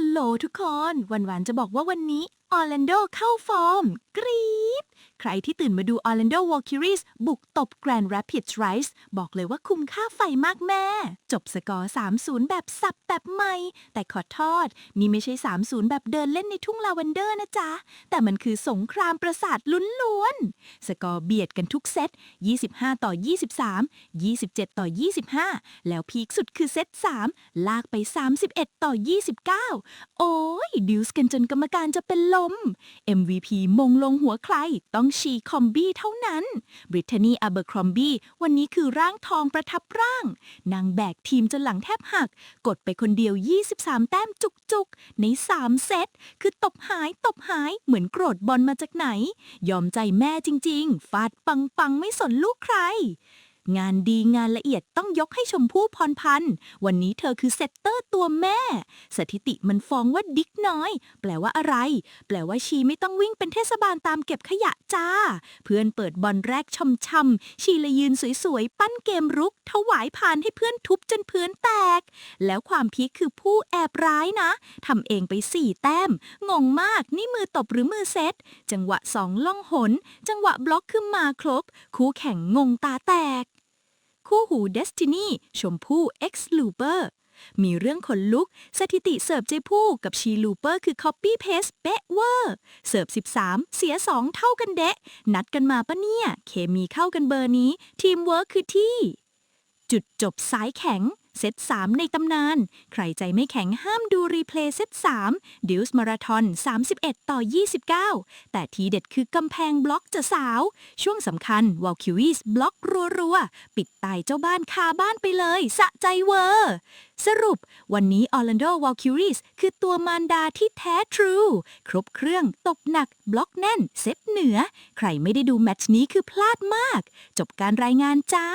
ฮัลโหลทุกคน วันหวานจะบอกว่าวันนี้ออร์แลนโดเข้าฟอร์ม กรี๊ด ใครที่ตื่นมาดูออร์แลนโดวอลคิรีสบุกตบแกรนด์ a ร i d ไรส์บอกเลยว่าคุ้มค่าไฟมากแม่ จบสกอร์ 3-0 แบบสับแบบใหม่ แต่ขอโทษนี่ไม่ใช่ 3-0 แบบเดินเล่นในทุ่งลาเวนเดอร์นะจ๊ะ แต่มันคือสงครามประสาทลุ้นล้วนๆ สกอร์เบียดกันทุกเซต 25 ต่อ 23 27 ต่อ 25 แล้วพีคสุดคือเซต 3 ลากไป 31 ต่อ 29 โอ้ยดิวส์กันจนกรรมการจะเป็นลม MVP มงลงหัวใครต้องชีคอมบี้เท่านั้น บริทานีอัเบอร์ครอมบี้วันนี้คือร่างทองประทับร่าง นางแบกทีมจนหลังแทบหัก กดไปคนเดียว 23 แต้มจุกๆ ใน 3 เซต คือตบหายตบหายเหมือนโกรธบอลมาจากไหน ยอมใจแม่จริงๆ ฟาดปังปังๆไม่สนลูกใคร งานดีงานละเอียดต้องยกให้ชมพู่พรพันธ์ วันนี้เธอคือเซตเตอร์ตัวแม่ สถิติมันฟ้องว่าดิกน้อย แปลว่าอะไร แปลว่าชีไม่ต้องวิ่งเป็นเทศบาลตามเก็บขยะจ้า เพื่อนเปิดบอลแรกช่ำๆชีเลยยืนสวยๆ ปั้นเกมรุก ถวายผ่านให้เพื่อนทุบจนเพื่อนแตก แล้วความพีคคือผู้แอบร้ายนะทำเองไปสี่แต้ม งงมากนี่มือตบหรือมือเซต จังหวะสองล่องหน จังหวะบล็อกคือมาครบ คู่แข่งงงตาแตก คู่หู Destiny ชมพู่ X Looper มีเรื่องขนลุก สถิติเสิร์ฟเจผู้กับชีลูเปอร์คือ Copy Paste เป๊ะเวอร์ เสิร์ฟ 13 เสีย 2 เท่ากันเดะ นัดกันมาปะเนี่ย เคมีเข้ากันเบอร์นี้ ทีมเวิร์คคือที่ จุดจบสายแข็ง เซต3 ในตำนาน ใครใจไม่แข็งห้ามดูรีเพลย์เซต3ดิวส์มาราทอน31 ต่อ 29 แต่ทีเด็ดคือกำแพงบล็อกจะสาว ช่วงสำคัญวอลคิวีสบล็อกรัวๆ ปิดตายเจ้าบ้านคาบ้านไปเลย สะใจเวอร์ สรุป วันนี้ออร์แลนโดวอลคิวีสคือตัวมารดาที่แท้ทรู ครบเครื่องตบหนัก บล็อกแน่น เซตเหนือ ใครไม่ได้ดูแมตช์นี้คือพลาดมาก จบการรายงานจ้า